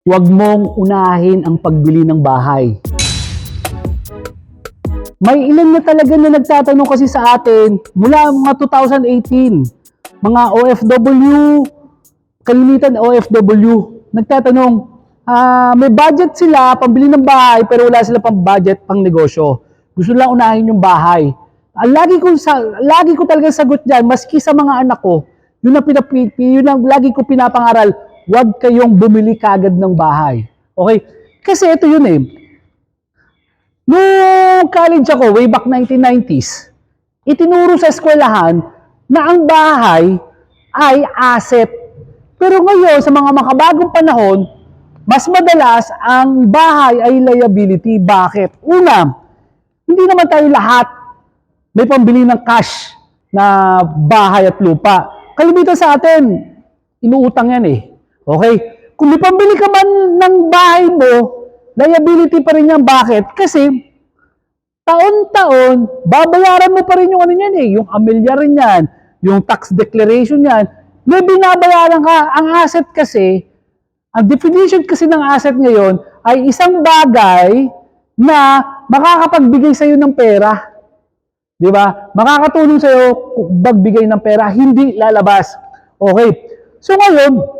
huwag mong unahin ang pagbili ng bahay. May ilan na talaga na nagtatanong kasi sa atin mula mga 2018, mga OFW, kalimitan OFW, nagtatanong, ah, may budget sila pambili ng bahay pero wala sila pang budget pang negosyo. Gusto lang unahin yung bahay. Ang lagi ko sa lagi ko talaga sagot diyan maski sa mga anak ko, yun ang pinapi, yun ang lagi ko pinapangaral, huwag kayong bumili kagad ng bahay. Okay? Kasi ito yun eh. Noong college ako, way back 1990s, itinuro sa eskwelahan na ang bahay ay asset. Pero ngayon, sa mga makabagong panahon, mas madalas ang bahay ay liability. Bakit? Una, hindi naman tayo lahat may pambili ng cash na bahay at lupa. Kalimitan sa atin, inuutang yan eh. Okay? Kung may ka man ng bahay mo, liability pa rin yan. Bakit? Kasi taon-taon, babayaran mo pa rin yung ano yan eh, yung amilyar rin yan, yung tax declaration yan, may binabayaran ka. Ang asset kasi, ang definition kasi ng asset ngayon ay isang bagay na makakapagbigay sa'yo ng pera. Di ba? Makakatulong sa'yo magbigay ng pera, hindi lalabas. Okay. So ngayon,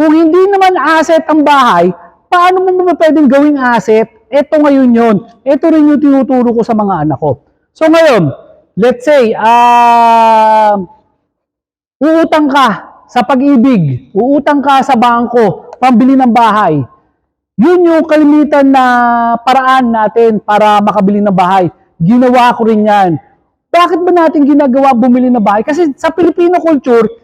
kung hindi naman asset ang bahay, paano mo mo pwedeng gawing asset? Ito ngayon yon. Ito rin yung tinuturo ko sa mga anak ko. So ngayon, let's say, ah, uutang ka sa pag-ibig, uutang ka sa bangko, pambili ng bahay. Yun yung kalimitan na paraan natin para makabili ng bahay. Ginawa ko rin yan. Bakit ba natin ginagawa bumili ng bahay? Kasi sa Filipino culture,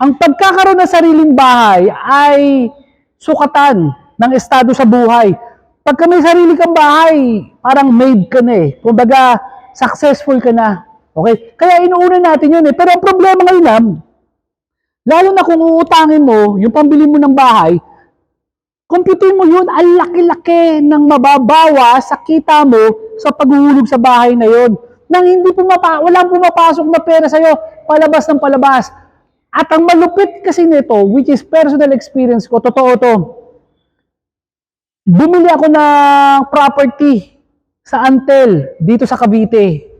ang pagkakaroon ng sariling bahay ay sukatan ng estado sa buhay. Pagka may sarili kang bahay, parang made ka na eh. Kumbaga, successful ka na. Okay? Kaya inuuna natin yun eh. Pero ang problema ngayon, ah, lalo na kung uutangin mo, yung pambili mo ng bahay, Computin mo yun, ang laki-laki ng mababawa sa kita mo sa paghuhulog sa bahay na yun. Nang hindi pumapa, walang pumapasok na pera sa'yo, palabas ng palabas. At ang malupit kasi nito, which is personal experience ko, totoo to. Bumili ako ng property sa Antel, dito sa Cavite.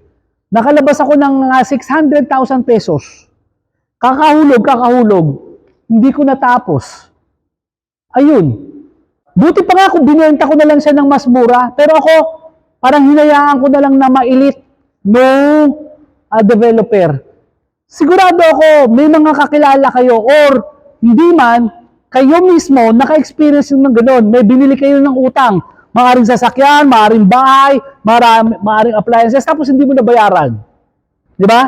Nakalabas ako ng ah, 600,000 pesos. Kakahulog, kakahulog. Hindi ko natapos. Ayun, Buti pa nga kung binenta ko na lang siya ng mas mura. Pero ako, parang hinayaan ko na lang na mailit ng ah, developer. Sigurado ako, may mga kakilala kayo or hindi man, kayo mismo naka-experience ng ganun. May binili kayo ng utang. Maaring sasakyan, maaring bahay, maaring, maaring appliances, tapos hindi mo nabayaran. Di ba?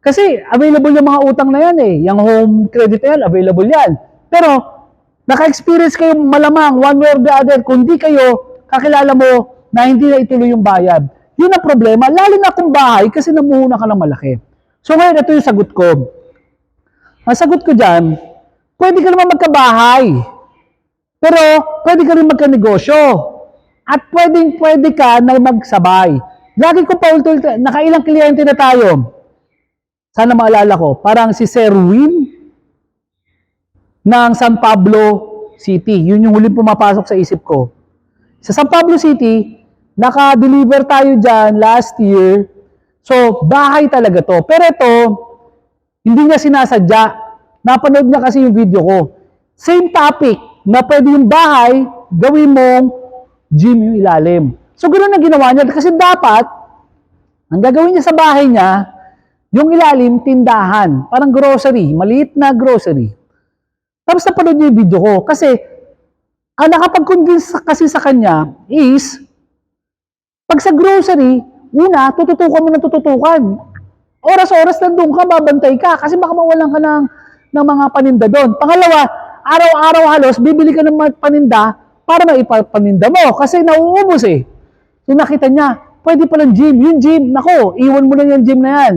Kasi available yung mga utang na yan eh. Yung home credit na yan, available yan. Pero Naka-experience kayo malamang one way or the other kung di kayo kakilala mo na hindi na ituloy yung bayad. Yun ang problema, lalo na kung bahay kasi namuhuna ka ng malaki. So ngayon, ito yung sagot ko. Ang sagot ko dyan, pwede ka naman magkabahay. Pero pwede ka rin magkanegosyo. At pwedeng pwede ka na magsabay. Lagi ko pa ulit nakailang kliyente na tayo. Sana maalala ko, parang si Sir Win, ng San Pablo City. Yun yung huling pumapasok sa isip ko. Sa San Pablo City, naka-deliver tayo dyan last year. So, bahay talaga to. Pero ito, hindi niya sinasadya. Napanood niya kasi yung video ko. Same topic, na pwede yung bahay, gawin mong gym yung ilalim. So, ganoon ang ginawa niya. Kasi dapat, ang gagawin niya sa bahay niya, yung ilalim, tindahan. Parang grocery, maliit na grocery. Tapos napanood niya yung video ko. Kasi, ang nakapag-convince kasi sa kanya is, pag sa grocery, una, tututukan mo ng tututukan. Oras-oras nandun ka, babantay ka. Kasi baka mawalan ka ng, ng mga paninda doon. Pangalawa, araw-araw halos, bibili ka ng paninda para maipapaninda mo. Kasi nauubos eh. So nakita niya, pwede palang gym. Yung gym, nako, iwan mo lang yung gym na yan.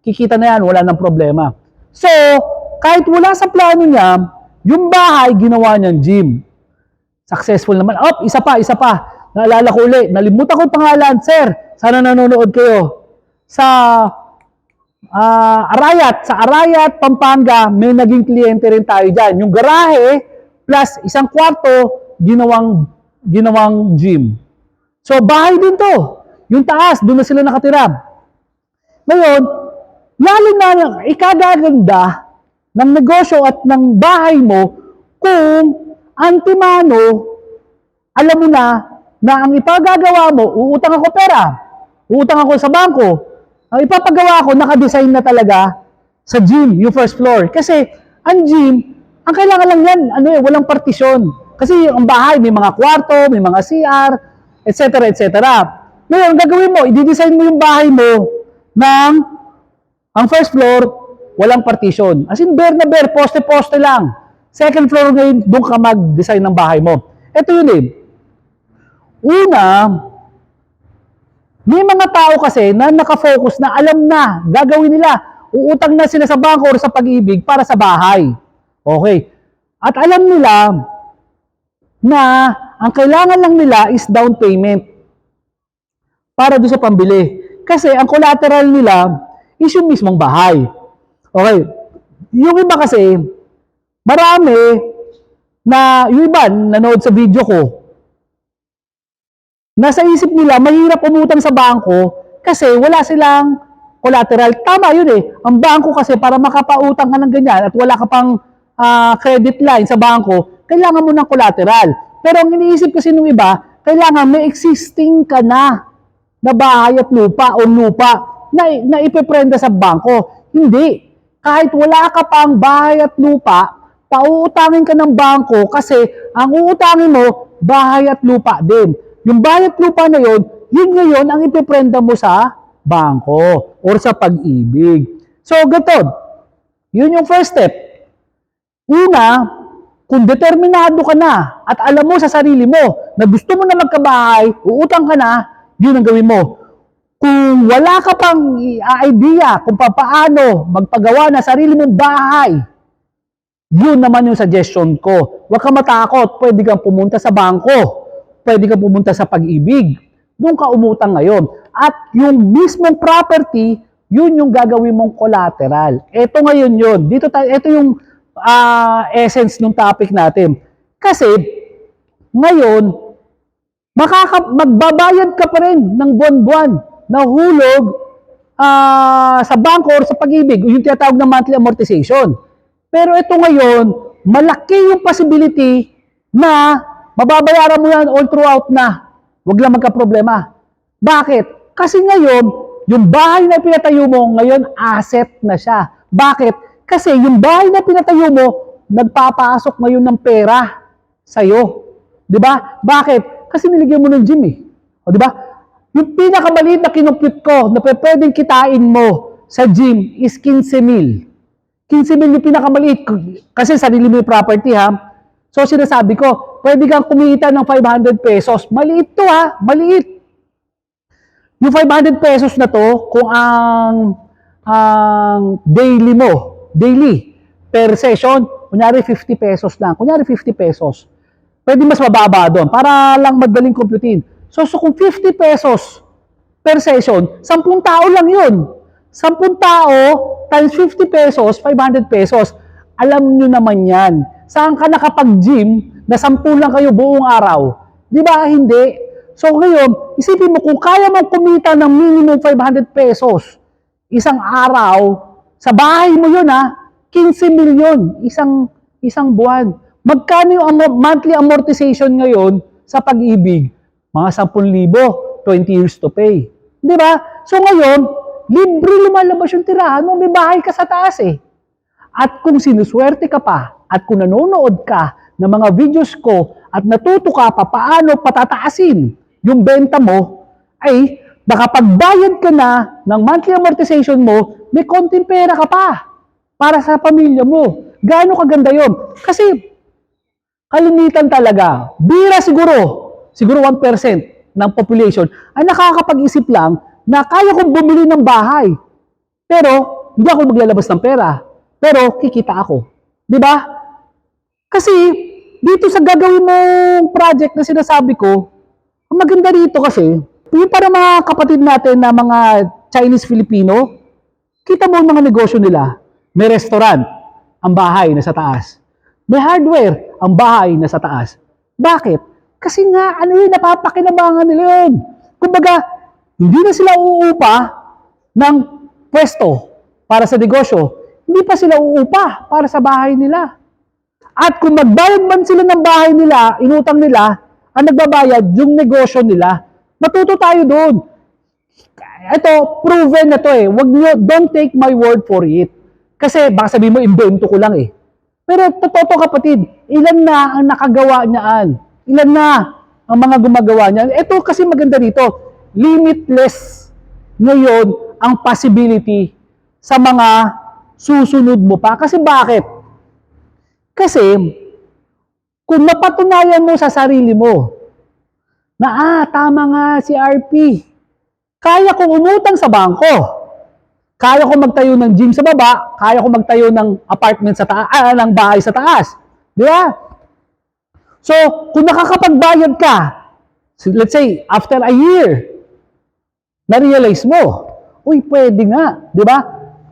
Kikita na yan, wala nang problema. So, kahit wala sa plano niya, yung bahay, ginawa niyang gym. Successful naman. Op, isa pa, isa pa. Naalala ko uli. Nalimutan ko pangalan. Sir, sana nanonood kayo. Sa ah, Arayat, sa Arayat, Pampanga, may naging kliyente rin tayo dyan. Yung garahe, plus isang kwarto ginawang ginawang gym. So bahay din to. Yung taas, doon na sila nakatira. Ngayon, lalo na ikagaganda ng negosyo at ng bahay mo kung antimano, alam mo na na ang ipagagawa mo, uutang ako pera, uutang ako sa bangko, ang ipapagawa ko, nakadesign na talaga sa gym, yung first floor. Kasi, ang gym, ang kailangan lang yan, ano eh, walang partisyon. Kasi ang bahay, may mga kwarto, may mga CR, etc. etc. Ngayon, gagawin mo, i-design mo yung bahay mo ng ang first floor, walang partition. As in, bare na bare, poste-poste lang. Second floor ngayon, doon ka mag-design ng bahay mo. Ito yun eh. Una, may mga tao kasi na nakafocus na alam na, gagawin nila. Uutang na sila sa bangko or sa pag-ibig para sa bahay. Okay. At alam nila na ang kailangan lang nila is down payment para doon sa pambili. Kasi ang collateral nila is yung mismong bahay. Okay. Yung iba kasi, marami na yung iba nanood sa video ko, nasa isip nila, mahirap umutang sa bangko kasi wala silang collateral. Tama yun eh. Ang bangko kasi para makapautang ka ng ganyan at wala ka pang ah, credit line sa bangko, kailangan mo ng collateral. Pero ang iniisip kasi nung iba, kailangan may existing ka na na bahay at lupa o lupa na, na ipiprenda sa bangko. Hindi. Kahit wala ka pang bahay at lupa, pauutangin ka ng bangko kasi ang uutangin mo, bahay at lupa din. Yung bahay at lupa na yon, yun ngayon ang ipiprenda mo sa bangko or sa pag-ibig. So, gaton. Yun yung first step. Una, kung determinado ka na at alam mo sa sarili mo na gusto mo na magkabahay, uutang ka na, yun ang gawin mo. Kung wala ka pang idea kung paano magpagawa na sarili mong bahay, yun naman yung suggestion ko. Huwag ka matakot, pwede kang pumunta sa bangko, pwede kang pumunta sa pag-ibig. Doon ka umutang ngayon. At yung mismong property, yun yung gagawin mong collateral. Ito ngayon yun. Dito tayo, ito yung ah, essence ng topic natin. Kasi, ngayon, makaka, magbabayad ka pa rin ng buwan-buwan na hulog ah, sa bangko or sa pag-ibig, yung tinatawag na monthly amortization. Pero ito ngayon, malaki yung possibility na mababayaran mo yan all throughout na. Huwag lang magka-problema. Bakit? Kasi ngayon, yung bahay na pinatayo mo, ngayon asset na siya. Bakit? Kasi yung bahay na pinatayo mo, nagpapasok ngayon ng pera sa'yo. Di ba? Bakit? Kasi niligyan mo ng gym eh. O di ba? Yung pinakamaliit na kinumpute ko na pwedeng kitain mo sa gym is 15 mil. 15 mil yung pinakamaliit. Kasi sarili mo yung property ha. So sinasabi ko, pwede kang kumita ng 500 pesos. Maliit to ha, maliit. Yung 500 pesos na to, kung ang ang daily mo, daily, per session, kunyari 50 pesos lang. Kunyari 50 pesos. Pwede mas mababa doon para lang madaling computein. So, so kung 50 pesos per session, 10 tao lang yun. 10 tao times 50 pesos, 500 pesos. Alam nyo naman yan. Saan ka nakapag-gym na 10 lang kayo buong araw? Di ba? Hindi. So ngayon, isipin mo kung kaya mo kumita ng minimum 500 pesos isang araw, sa bahay mo yun ha, 15 milyon isang isang buwan. Magkano yung monthly amortization ngayon sa pag-ibig? Mga 10,000, 20 years to pay. Di ba? So ngayon, libre lumalabas yung tirahan mo, may bahay ka sa taas eh. At kung sinuswerte ka pa, at kung nanonood ka ng mga videos ko, at natuto ka pa paano patataasin yung benta mo, ay nakapagbayad ka na ng monthly amortization mo, may konting pera ka pa para sa pamilya mo. Gaano kaganda yon? Kasi kalimitan talaga, bira siguro, siguro 1% ng population, ay nakakapag-isip lang na kaya kong bumili ng bahay. Pero, hindi ako maglalabas ng pera. Pero, kikita ako. Di ba? Kasi, dito sa gagawin mong project na sinasabi ko, ang maganda dito kasi, yung para mga kapatid natin na mga Chinese-Filipino, kita mo ang mga negosyo nila. May restaurant, ang bahay na sa taas. May hardware, ang bahay nasa taas. Bakit? Kasi nga, ano yun, napapakinabangan nila yun. Kumbaga, hindi na sila uupa ng pwesto para sa negosyo. Hindi pa sila uupa para sa bahay nila. At kung magbayad man sila ng bahay nila, inutang nila, ang nagbabayad, yung negosyo nila, matuto tayo doon. Ito, proven na to eh. Wag nyo, don't take my word for it. Kasi baka sabihin mo, invento ko lang eh. Pero totoo to kapatid, ilan na ang nakagawa niyaan? Ilan na ang mga gumagawa niyan? Ito kasi maganda dito, limitless ngayon ang possibility sa mga susunod mo pa. Kasi bakit? Kasi, kung napatunayan mo sa sarili mo, na ah, tama nga si RP, kaya kong umutang sa bangko, kaya ko magtayo ng gym sa baba, kaya ko magtayo ng apartment sa taas, ah, ng bahay sa taas. Di ba? So, kung nakakapagbayad ka, let's say, after a year, na-realize mo, uy, pwede nga, di ba?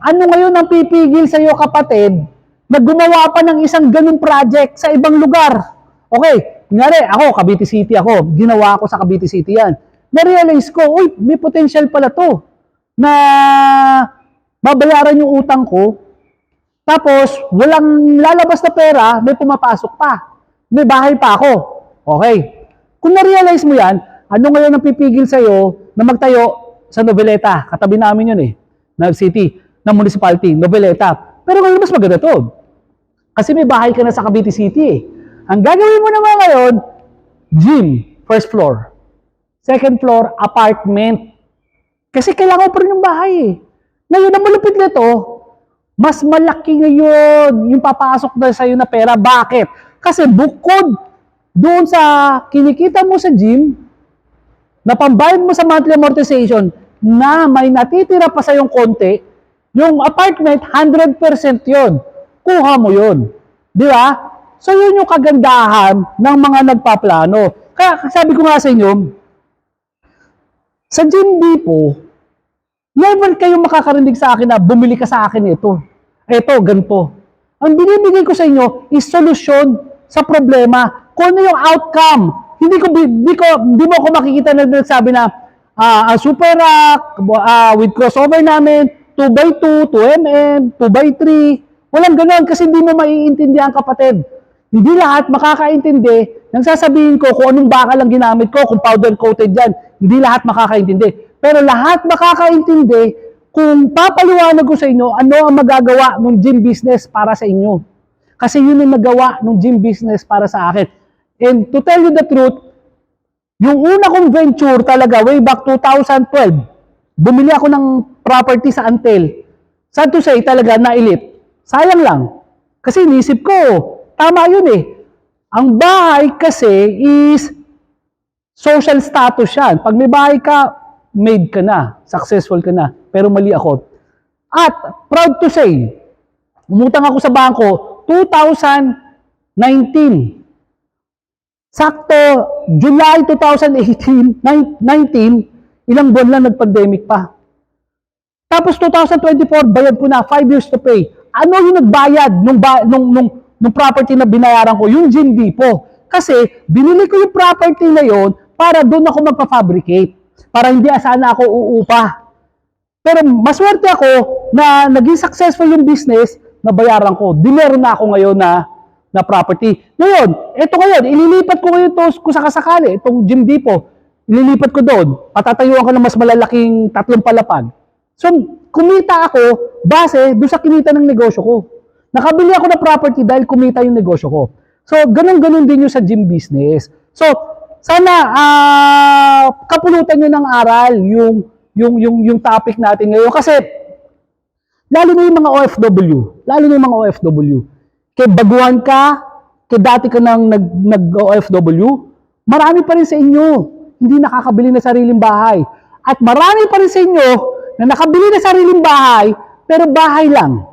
Ano ngayon ang pipigil sa iyo, kapatid, na gumawa pa ng isang ganung project sa ibang lugar? Okay, kunyari, ako, Cavite City ako, ginawa ko sa Cavite City yan. Na-realize ko, uy, may potential pala to, na babayaran yung utang ko, tapos, walang lalabas na pera, may pumapasok pa. May bahay pa ako. Okay. Kung na-realize mo yan, ano ngayon ang pipigil sa'yo na magtayo sa Noveleta? Katabi namin yun eh. Na city, na municipality, Noveleta. Pero ngayon mas maganda to. Kasi may bahay ka na sa Cavite City eh. Ang gagawin mo naman ngayon, gym, first floor. Second floor, apartment. Kasi kailangan pa rin yung bahay eh. Ngayon, ang malupit nito, mas malaki ngayon yung papasok na sa'yo na pera. Bakit? Kasi bukod doon sa kinikita mo sa gym, na pambayad mo sa monthly amortization, na may natitira pa sa yung konti, yung apartment, 100% yon Kuha mo yon Di ba? So, yun yung kagandahan ng mga nagpaplano. Kaya, sabi ko nga sa inyo, sa Gym Depot, never kayo makakarinig sa akin na bumili ka sa akin ito. Ito, ganito. Ang binibigay ko sa inyo is solusyon sa problema. Kung ano yung outcome. Hindi ko, hindi ko, hindi mo ako makikita na nagsabi na ah, ang super rack ah, with crossover namin, 2x2, 2mm, 2x3. Walang ganun kasi hindi mo maiintindihan kapatid. Hindi lahat makakaintindi nang sasabihin ko kung anong bakal ang ginamit ko, kung powder coated yan. Hindi lahat makakaintindi. Pero lahat makakaintindi kung papaliwanag ko sa inyo ano ang magagawa ng gym business para sa inyo. Kasi yun ang nagawa ng gym business para sa akin. And to tell you the truth, yung una kong venture talaga way back 2012, bumili ako ng property sa Antel. Sad to say talaga na elite. Sayang lang. Kasi inisip ko, tama yun eh. Ang bahay kasi is social status yan. Pag may bahay ka, made ka na, successful ka na. Pero mali ako. At proud to say, umutang ako sa bangko 2019. Sakto, July 2018, nine- 19, ilang buwan lang nag-pandemic pa. Tapos 2024, bayad ko na, 5 years to pay. Ano yung nagbayad nung, ba, nung, nung, nung property na binayaran ko? Yung Gym Depot. Kasi, binili ko yung property na yon para doon ako magpa-fabricate. Para hindi sana ako uupa. Pero maswerte ako na naging successful yung business na bayaran ko. Di meron na ako ngayon na na property. Ngayon, eto ngayon, ililipat ko ngayon to kung sakasakali, itong Gym Depot. Ililipat ko doon. Patatayuan ko ng mas malalaking tatlong palapag. So, kumita ako base doon sa kinita ng negosyo ko. Nakabili ako ng property dahil kumita yung negosyo ko. So, ganun-ganun din yung sa gym business. So, sana ah kapulutan nyo ng aral yung yung yung yung topic natin ngayon kasi lalo na yung mga OFW, lalo na yung mga OFW. Kay baguhan ka, kay dati ka nang nag, nag-OFW, marami pa rin sa inyo hindi nakakabili ng sariling bahay. At marami pa rin sa inyo na nakabili ng sariling bahay, pero bahay lang.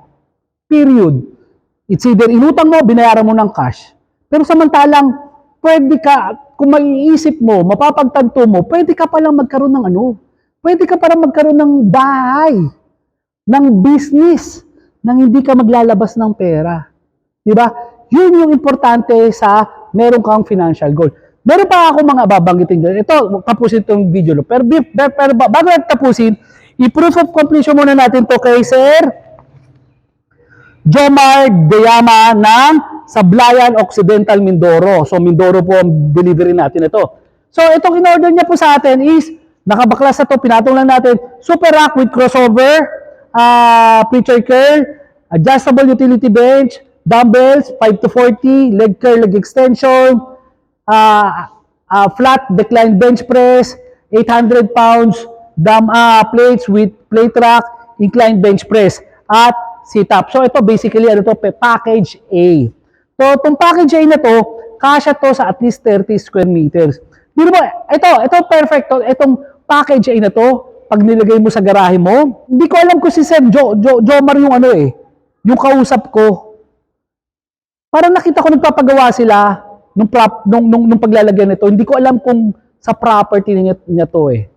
Period. It's either inutang mo, binayaran mo ng cash. Pero samantalang, pwede ka, kung maiisip mo, mapapagtanto mo, pwede ka palang magkaroon ng ano? Pwede ka palang magkaroon ng bahay, ng business, nang hindi ka maglalabas ng pera. Di ba? Yun yung importante sa meron kang financial goal. Meron pa ako mga babanggitin dyan. Ito, tapusin itong video. Pero, pero, pero ba- bago tapusin, i-proof of completion muna natin to kay Sir Jomar Deyama ng Sablayan Occidental Mindoro. So, Mindoro po ang delivery natin ito. So, itong in-order niya po sa atin is, nakabaklas na to, pinatong lang natin, super rack with crossover, uh, preacher curl, adjustable utility bench, dumbbells, 5 to 40, leg curl, leg extension, uh, uh, flat decline bench press, 800 pounds, dumb uh, plates with plate rack, inclined bench press, at sit-up. So ito basically ano to, package A. So itong package A na to, kasya to sa at least 30 square meters. Di ba, ito, ito perfect to, itong package A na to, pag nilagay mo sa garahe mo, hindi ko alam kung si Sir jo, jo, Jomar yung ano eh, yung kausap ko, parang nakita ko nagpapagawa sila nung, prop, nung, nung, nung paglalagyan nito. Hindi ko alam kung sa property niya, niya to eh.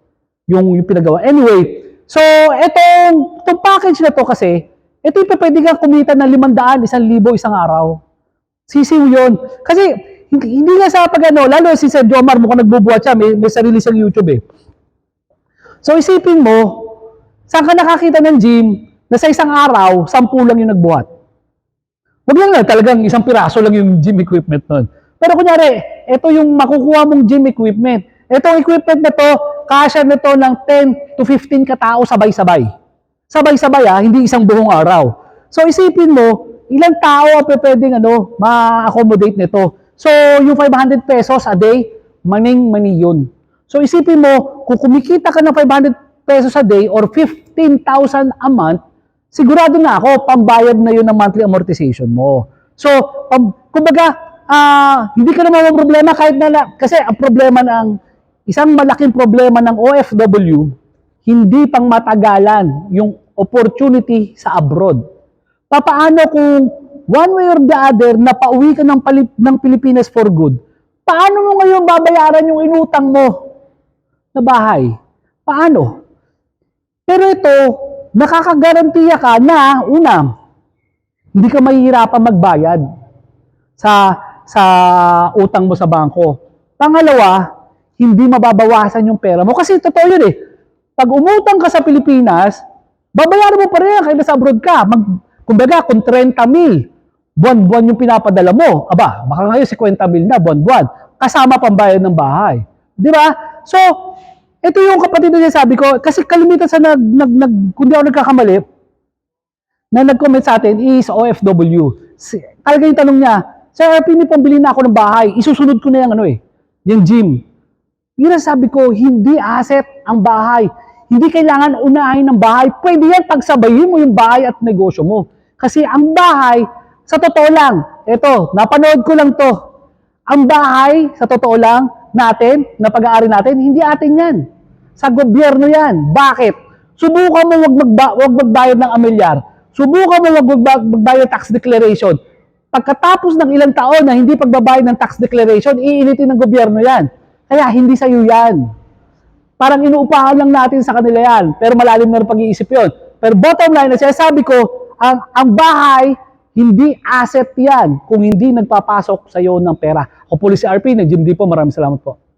Yung, yung pinagawa. Anyway, so etong, itong package na to kasi, ito yung pwede kang kumita ng 500, 1,000, isang araw. Sisiw yun. Kasi hindi, hindi nga sa pag ano, lalo si Sir Jomar mukhang nagbubuhat siya, may, may sarili siyang YouTube eh. So isipin mo, saan ka nakakita ng gym na sa isang araw, 10 lang yung nagbuhat. Huwag lang na, talagang isang piraso lang yung gym equipment nun. Pero kunyari, ito yung makukuha mong gym equipment. Itong equipment na to, kasya na to ng 10 to 15 katao sabay-sabay. Sabay-sabay ah, hindi isang buong araw. So isipin mo, ilang tao ang pwedeng ano, ma-accommodate nito. So yung 500 pesos a day, maning-mani yun. So isipin mo, kung kumikita ka ng 500 pesos a day or 15,000 a month, sigurado na ako, pambayad na yun ng monthly amortization mo. So, pam, kumbaga, ah, hindi ka naman problema kahit na, na, kasi ang problema ng, isang malaking problema ng OFW, hindi pang matagalan yung opportunity sa abroad. Papaano kung one way or the other, napauwi ka ng, Pali- ng Pilipinas for good, paano mo ngayon babayaran yung inutang mo na bahay? Paano? Pero ito, nakakagarantiya ka na, una, hindi ka mahihirapan magbayad sa sa utang mo sa bangko. Pangalawa, hindi mababawasan yung pera mo. Kasi totoo yun eh. Pag umutang ka sa Pilipinas, babayaran mo pa rin kahit nasa abroad ka. Mag, kumbaga, kung 30 mil, buwan-buwan yung pinapadala mo, aba, baka ngayon 50 mil na, buwan-buwan. Kasama pambayad ng bahay. Di ba? So, ito yung kapatid na sabi ko, kasi kalimitan sa nag, nag, nag kung di ako nagkakamali, na nag-comment sa atin is OFW. Si, talaga yung tanong niya, Sir, pini pambili na ako ng bahay, isusunod ko na yung ano eh, yung gym. Yun ang sabi ko, hindi asset ang bahay. Hindi kailangan unahin ng bahay. Pwede yan pagsabayin mo yung bahay at negosyo mo. Kasi ang bahay, sa totoo lang, eto, napanood ko lang to. Ang bahay, sa totoo lang, natin, na pag-aari natin, hindi atin yan. Sa gobyerno yan. Bakit? Subukan mo wag, magba- wag magbayad ng amilyar. Subukan mo wag magba- magbayad ng tax declaration. Pagkatapos ng ilang taon na hindi pagbabayad ng tax declaration, iinitin ng gobyerno yan. Kaya hindi sa'yo yan. Parang inuupahan lang natin sa kanila yan. Pero malalim na pag-iisip yun. Pero bottom line, na sinasabi ko, ang, ang bahay, hindi asset yan kung hindi nagpapasok sa iyo ng pera. Ako po si RP, nag-gym po. Maraming salamat po.